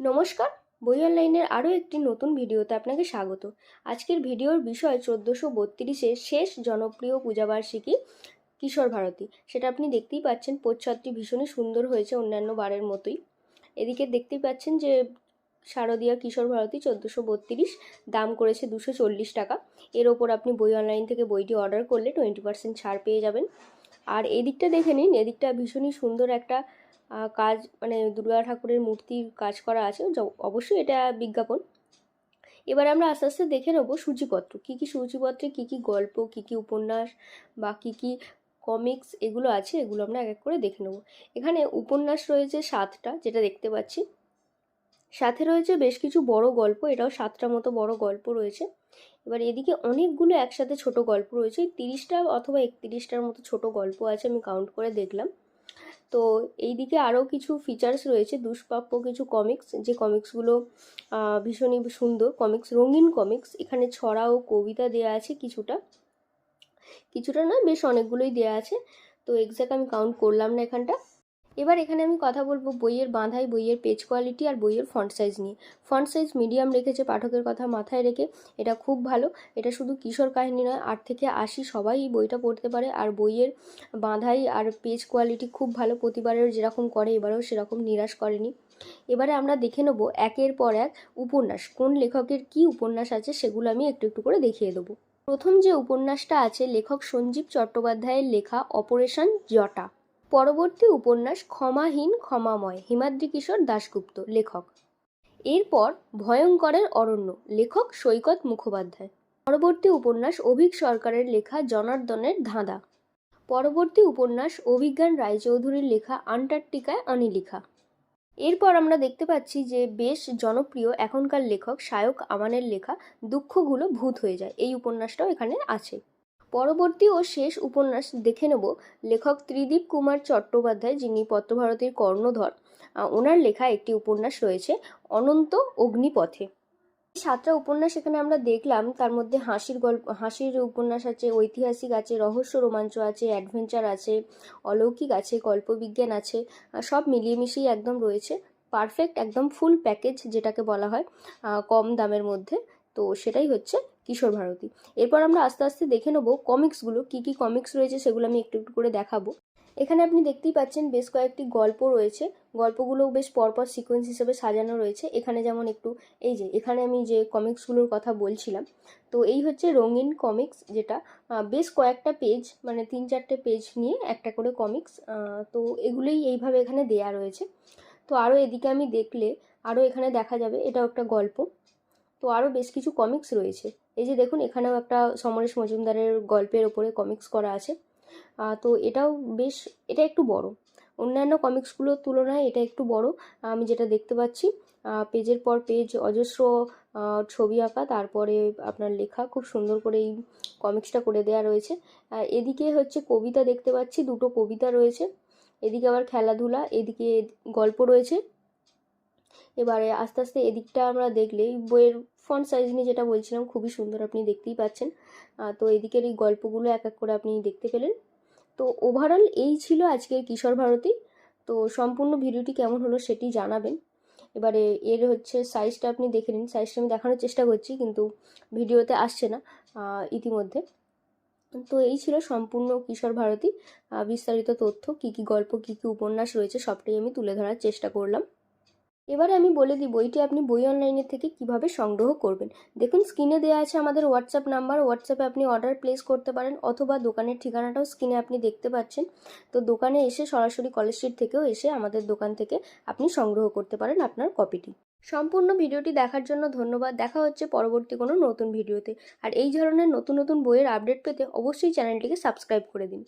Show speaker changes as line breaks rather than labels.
নমস্কার, বই অনলাইনের আরও একটি নতুন ভিডিওতে আপনাকে স্বাগত। আজকের ভিডিওর বিষয় চোদ্দোশো বত্রিশের শেষ জনপ্রিয় পূজাবার্ষিকী, কিশোর ভারতী। সেটা আপনি দেখতেই পাচ্ছেন প্রচ্ছদটি ভীষণই সুন্দর হয়েছে অন্যান্য বারের মতোই। এদিকে দেখতেই পাচ্ছেন যে শারদীয়া কিশোর ভারতী চোদ্দোশো বত্রিশ দাম করেছে দুশো চল্লিশ টাকা। এর ওপর আপনি বই অনলাইন থেকে বইটি অর্ডার করলে টোয়েন্টি পার্সেন্ট ছাড় পেয়ে যাবেন। আর এদিকটা দেখে নিন, এদিকটা ভীষণই সুন্দর একটা কাজ মানে দুর্গা ঠাকুরের মূর্তির কাজ করা আছে অবশ্যই এটা বিজ্ঞাপন। এবার আমরা আস্তে আস্তে দেখে নেব সূচিপত্র। কী কী সূচিপত্রে কী কী গল্প, কী কী উপন্যাস বা কী কী কমিক্স এগুলো আছে, এগুলো আমরা এক এক করে দেখে নেব। এখানে উপন্যাস রয়েছে সাতটা, যেটা দেখতে পাচ্ছি। সাথে রয়েছে বেশ কিছু বড় গল্প, এটাও সাতটা মতো বড় গল্প রয়েছে। এবার এদিকে অনেকগুলো একসাথে ছোট গল্প রয়েছে, তিরিশটা অথবা একত্রিশটার মতো ছোট গল্প আছে, আমি কাউন্ট করে দেখলাম। তো এই দিকে আরও কিছু ফিচার্স রয়েছে, দুষ্প্রাপ্য কিছু কমিক্স যে কমিক্সগুলো ভীষণই সুন্দর কমিক্স রঙিন কমিক্স এখানে ছড়া ও কবিতা দেয়া আছে কিছুটা। কিছুটা না বেশ অনেকগুলোই দেয়া আছে, তো এক্স্যাক্ট আমি কাউন্ট করলাম না এখানটা। এবার এখানে আমি কথা বলব বইয়ের বাঁধাই, বইয়ের পেজ কোয়ালিটি আর বইয়ের ফন্ট সাইজ নিয়ে। ফন্ট সাইজ মিডিয়াম রেখেছে পাঠকের কথা মাথায় রেখে, এটা খুব ভালো। এটা শুধু কিশোর কাহিনী নয়, আট থেকে আশি সবাই এই বইটা পড়তে পারে। আর বইয়ের বাঁধাই আর পেজ কোয়ালিটি খুব ভালো প্রতিবারের যেরকম করে, এবারেও সেরকম নিরাশ করেনি। এবারে আমরা দেখে নেব একের পর এক উপন্যাস, কোন লেখকের কি উপন্যাস আছে সেগুলো আমি একটু একটু করে দেখিয়ে দেবো। প্রথম যে উপন্যাসটা আছে, লেখক সঞ্জীব চট্টোপাধ্যায়ের লেখা অপারেশন জটা পরবর্তী উপন্যাস ক্ষমাহীন, ক্ষমাময়, হিমাদ্রি কিশোর দাশগুপ্ত, লেখক। এরপর ভয়ঙ্করের অরণ্য, লেখক সৈকত মুখোপাধ্যায়। পরবর্তী উপন্যাস অভিক সরকারের লেখা জনার্দনের ধাঁধা। পরবর্তী উপন্যাস অভিজ্ঞান রায়চৌধুরীর লেখা আন্টার্কটিকায় অনিলিখা। এরপর আমরা দেখতে পাচ্ছি যে বেশ জনপ্রিয় এখনকার লেখক শায়ক আমানের লেখা দুঃখগুলো ভূত হয়ে যায়। এই উপন্যাসটাও এখানে আছে। পরবর্তী ও শেষ উপন্যাস দেখে নেব। লেখক ত্রিদীপ কুমার চট্টোপাধ্যায়, যিনি পত্রভারতীর কর্ণধর। ওনার লেখা একটি উপন্যাস রয়েছে, অনন্ত অগ্নিপথে। সাতটা উপন্যাস এখানে আমরা দেখলাম, তার মধ্যে হাসির গল্প, হাসির উপন্যাস আছে, ঐতিহাসিক আছে, রহস্য রোমাঞ্চ আছে, অ্যাডভেঞ্চার আছে, অলৌকিক আছে, কল্পবিজ্ঞান আছে সব মিলিয়ে মিশিয়ে একদম রয়েছে। পারফেক্ট, একদম ফুল প্যাকেজ যেটাকে বলা হয় কম দামের মধ্যে। তো সেটাই হচ্ছে কিশোর ভারতী। এরপর আমরা আস্তে আস্তে দেখে নেব কমিক্সগুলো, কী কী কমিক্স রয়েছে সেগুলো আমি একটু একটু করে দেখাবো। এখানে আপনি দেখতেই পাচ্ছেন বেশ কয়েকটি গল্প রয়েছে। গল্পগুলো বেশ পরপর সিকোয়েন্স হিসেবে সাজানো রয়েছে। এখানে যেমন একটু, এই যে, এখানে আমি যে কমিক্সগুলোর কথা বলছিলাম, তো এই হচ্ছে রঙিন কমিক্স যেটা। বেশ কয়েকটা পেজ মানে তিন চারটে পেজ নিয়ে একটা করে কমিক্স তো এগুলোই এইভাবে এখানে দেয়া রয়েছে। তো আরও এদিকে আমি দেখলে আরও এখানে দেখা যাবে, এটাও একটা গল্প। তো আরও বেশ কিছু কমিক্স রয়েছে। এই যে দেখুন, এখানেও একটা সমরেশ মজুমদারের গল্পের ওপরে কমিক্স করা আছে। তো এটাও বেশ, এটা একটু বড়। অন্যান্য কমিক্সগুলোর তুলনায় এটা একটু বড়। আমি যেটা দেখতে পাচ্ছি পেজের পর পেজ, অজস্র ছবি আঁকা, তারপরে আপনার লেখা, খুব সুন্দর করে এই কমিক্সটা করে দেওয়া রয়েছে। এদিকে হচ্ছে কবিতা দেখতে পাচ্ছি, দুটো কবিতা রয়েছে। এদিকে আবার খেলাধুলা, এদিকে গল্প রয়েছে। এবারে আস্তে আস্তে এদিকটা আমরা দেখলে এই বইয়ের ফন্ট সাইজ নিয়ে যেটা বলছিলাম, খুবই সুন্দর আপনি দেখতেই পাচ্ছেন। তো এদিকের এই গল্পগুলো এক এক করে আপনি দেখতে পেলেন। তো ওভারঅল এই ছিল আজকের কিশোর ভারতী। তো সম্পূর্ণ ভিডিওটি কেমন হলো সেটি জানাবেন। এবারে এর হচ্ছে সাইজটা আপনি দেখে নিন। সাইজটা আমি দেখানোর চেষ্টা করছি, কিন্তু ভিডিওতে আসছে না ইতিমধ্যে। তো এই ছিল সম্পূর্ণ কিশোর ভারতী। বিস্তারিত তথ্য, কী কী গল্প, কী কী উপন্যাস রয়েছে, সবটাই আমি তুলে ধরার চেষ্টা করলাম। এবারে আমি বলে দিই বইটি আপনি বই অনলাইনের থেকে কীভাবে সংগ্রহ করবেন। দেখুন স্ক্রিনে দেওয়া আছে আমাদের হোয়াটসঅ্যাপ নাম্বার হোয়াটসঅ্যাপে আপনি অর্ডার প্লেস করতে পারেন, অথবা দোকানের ঠিকানাটাও স্ক্রিনে আপনি দেখতে পাচ্ছেন। তো দোকানে এসে সরাসরি কলেজ স্ট্রিট থেকেও এসে আমাদের দোকান থেকে আপনি সংগ্রহ করতে পারেন আপনার কপিটি সম্পূর্ণ ভিডিওটি দেখার জন্য ধন্যবাদ, দেখা হচ্ছে পরবর্তী কোনো নতুন ভিডিওতে। আর এই ধরনের নতুন নতুন বইয়ের আপডেট পেতে অবশ্যই চ্যানেলটিকে সাবস্ক্রাইব করে দিন।